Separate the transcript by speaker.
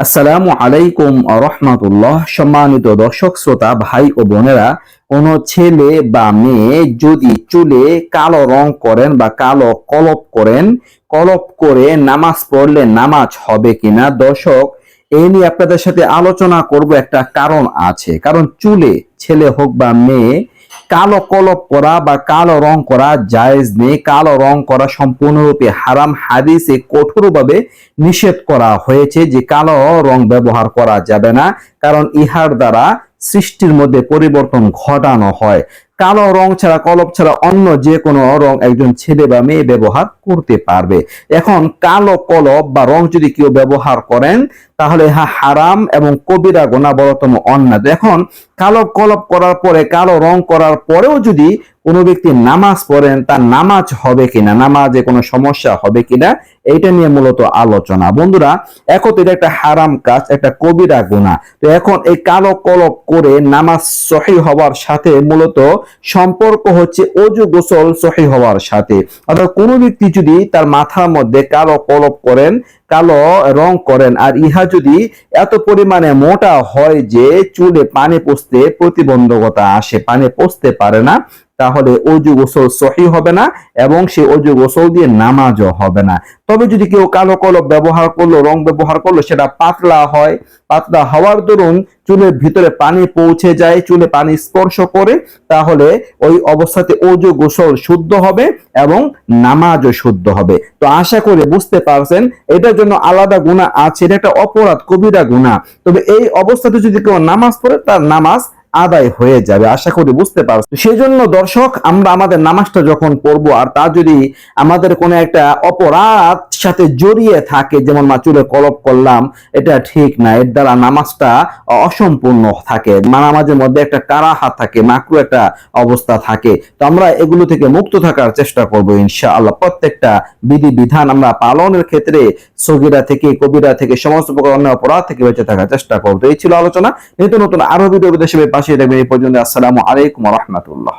Speaker 1: আসসালামু আলাইকুম রহমাতুল্লাহ সম্মানিত দর্শক, শ্রোতা, ভাই ও বোনেরা, কোন ছেলে বা মেয়ে যদি চুলে কালো রং করেন বা কালো কলপ করেন, কলপ করে নামাজ পড়লে নামাজ হবে কিনা? দর্শক এই নিয়ে আপনাদের সাথে আলোচনা করব। একটা কারণ আছে। কারণ চুলে, ছেলে হোক বা মেয়ে কালো কলপ করা বা কালো রং করা জায়েজ নেই। কালো রং করা সম্পূর্ণরূপে হারাম। হাদিসে কঠোরভাবে নিষেধ করা হয়েছে যে কালো রং ব্যবহার করা যাবে না, কারণ ইহার দ্বারা সৃষ্টির মধ্যে পরিবর্তন ঘটানো হয়। কালো রং ছাড়া, কলপ ছাড়া অন্য যে কোনো রং একজন ছেলে বা মেয়ে ব্যবহার করতে পারবে। এখন কালো কলপ বা রং যদি কেউ ব্যবহার করেন, তাহলে হা হারাম এবং কবিরা গোনা বড়তম অন্যায়। এখন কালো কলপ করার পরে, কালো রং করার পরেও যদি কোনো ব্যক্তি নামাজ পড়েন, তার নামাজ হবে কিনা, নামাজে কোনো সমস্যা হবে কিনা, এইটা নিয়ে মূলত আলোচনা। বন্ধুরা এখন এটা একটা হারাম কাজ, একটা কবিরা গুণা। তো এখন এই কালো কলপ করে নামাজ সহি হওয়ার সাথে মূলত সম্পর্ক হচ্ছে অজু গোসল সহি হওয়ার সাথে। অর্থাৎ কোনো ব্যক্তি যদি তার মাথার মধ্যে কালো কলপ করেন, কালো রং করেন, আর ইহা যদি এত পরিমাণে মোটা হয় যে চুলে পানি পচতে প্রতিবন্ধকতা আসে, পানি পচতে পারে না তাহলে অজু গোসল সহি হবে না এবং সে অজু গোসল দিয়ে নামাজও হবে না। তবে যদি কেউ কালো কলপ ব্যবহার করল, রং ব্যবহার করল, সেটা পাতলা হয়, পাতলা হওয়ার দরুন চুলের ভিতরে পানি পৌঁছে যায়, চুলে পানি স্পর্শ করে, তাহলে ওই অবস্থাতে অজু গোসল শুদ্ধ হবে এবং নামাজও শুদ্ধ হবে। তো আশা করে বুঝতে পারছেন, এটার জন্য আলাদা গুণা আছে, এটা একটা অপরাধ, কবিরা গুণা তবে এই অবস্থাতে যদি কেউ নামাজ পড়ে, তার নামাজ আদায় হয়ে যাবে, আশা করি বুঝতে পারছ সেই জন্য দর্শক, আমরা আমাদের নামাজটা যখন পড়ব, আর তা যদি আমাদের কোনো একটা অপরাধ সাথে জড়িয়ে থাকে, যেমন মা চুলে কলপ করলাম, এটা ঠিক না। এর দ্বারা নামাজটা অসম্পূর্ণ থাকে। নামাজের মধ্যে একটা কারাহাত থাকে, মাকরু একটা অবস্থা থাকে। তো আমরা এগুলো থেকে মুক্ত থাকার চেষ্টা করব, ইনশাআল্লাহ। প্রত্যেকটা বিধি বিধান আমরা পালনের ক্ষেত্রে সগিরা থেকে, কবিরা থেকে, সমস্ত প্রকার অন্য অপরাধ থেকে বেঁচে থাকার চেষ্টা করব। এই ছিল আলোচনা। নিত্য নতুন আরও ভিডিও বিদেশে পাশে থাকবেন এই পর্যন্ত আসসালামু আলাইকুম রহমতুল্লাহ